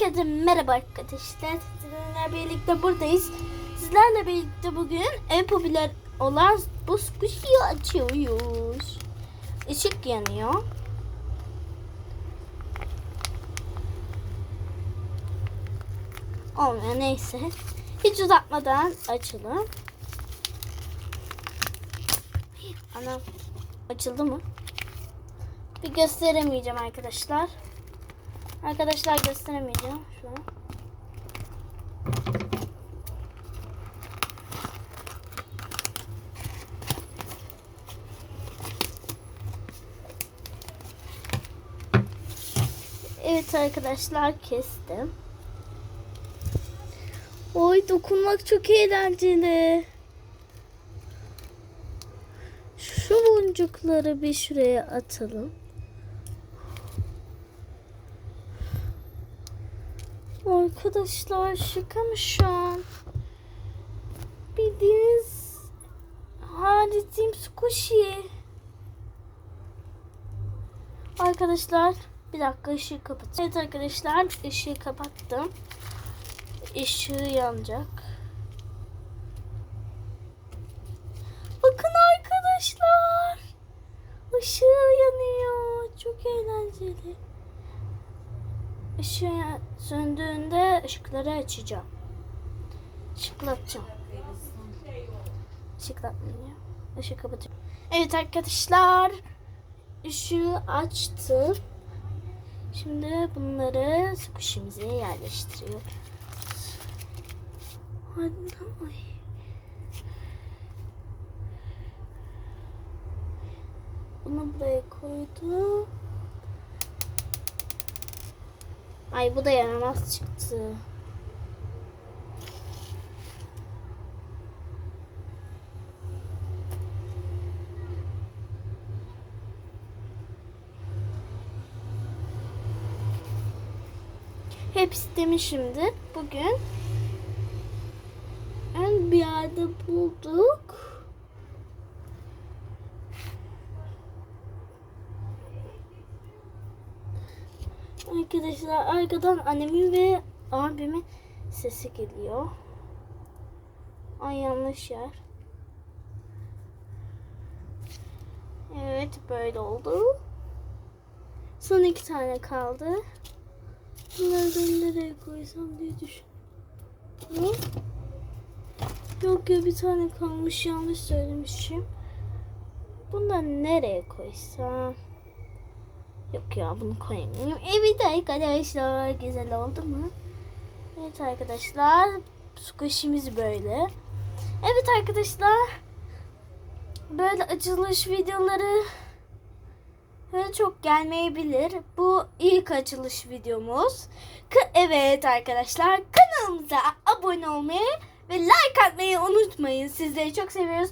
Herkese merhaba arkadaşlar. Sizlerle birlikte buradayız. Sizlerle birlikte bugün en popüler olan bu squishy'yi açıyoruz. Işık yanıyor. Olmuyor neyse. Hiç uzatmadan açalım. Anam açıldı mı? Bir gösteremeyeceğim arkadaşlar. Arkadaşlar gösteremeyeceğim şu an. Evet arkadaşlar kestim. Oy dokunmak çok eğlenceli. Şu boncukları bir şuraya atalım. Arkadaşlar şaka mı şu an? Bildiğiniz Halit'im squishy. Arkadaşlar bir dakika ışığı kapat. Evet arkadaşlar ışığı kapattım. Işığı yanacak. Bakın arkadaşlar. Işığı yanıyor. Çok eğlenceli. Işığı söndüğünde ışıkları açacağım. Işıklatacağım. Işıklatmıyor. Işığı kapatıyorum. Evet arkadaşlar. Işığı açtım. Şimdi bunları squishimize yerleştiriyoruz. Hadi ay. Bunu buraya koydum. Ay bu da yaramaz çıktı. Hepsi demişimdir. Bugün ön bir yerde bulduk. Arkadaşlar arkadan annemin ve abimin sesi geliyor. Ay yanlış yer. Evet böyle oldu. Son iki tane kaldı. Bunlardan nereye koysam diye düşünüyorum. Yok ya bir tane kalmış yanlış söylemişim. Bundan nereye koysam? Yok ya bunu koymayayım. Evet arkadaşlar güzel oldu mu? Evet arkadaşlar squishimiz böyle. Evet arkadaşlar böyle açılış videoları böyle çok gelmeyebilir. Bu ilk açılış videomuz. Evet arkadaşlar kanalımıza abone olmayı ve like atmayı unutmayın. Sizleri çok seviyoruz.